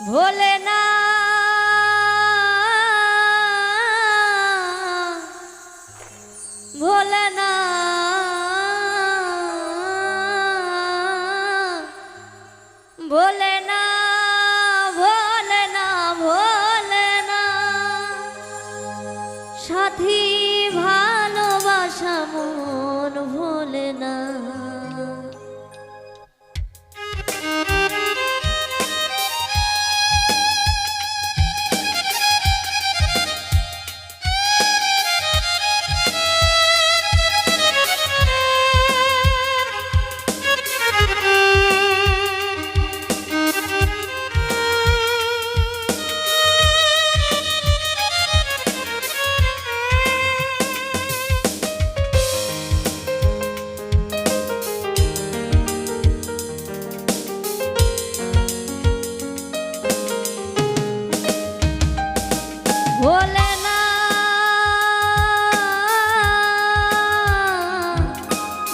ভোলে না ভোলে না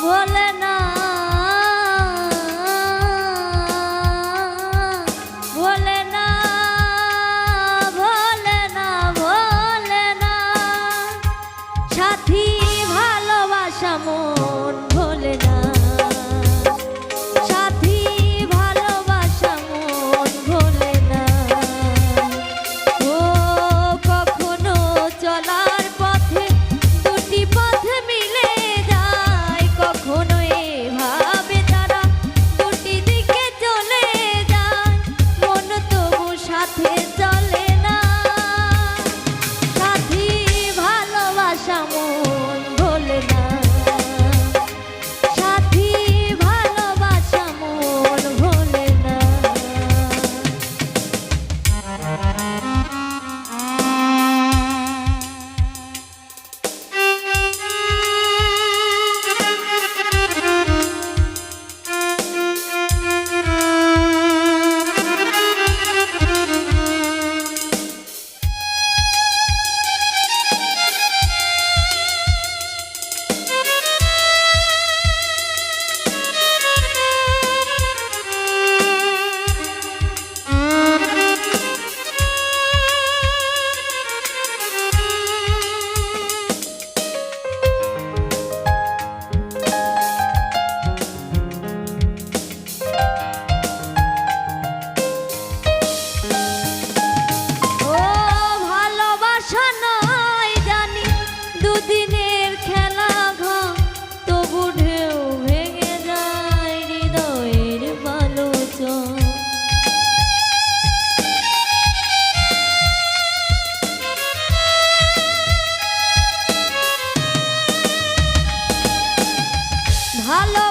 বলে না Hallo.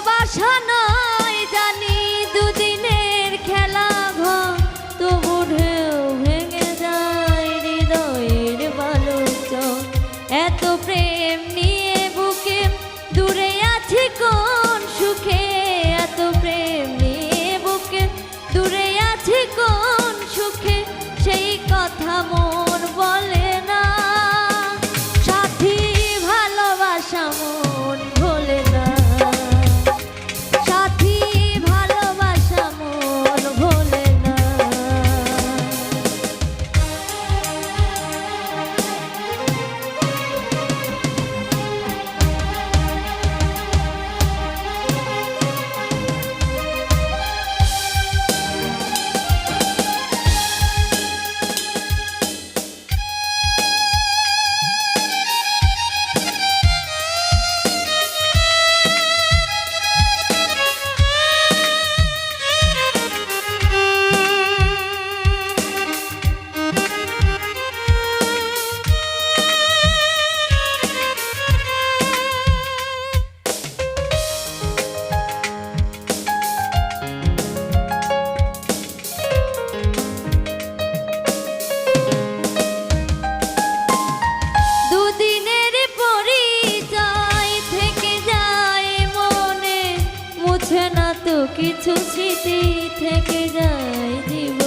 স্মৃতি থেকে যায় জীবন।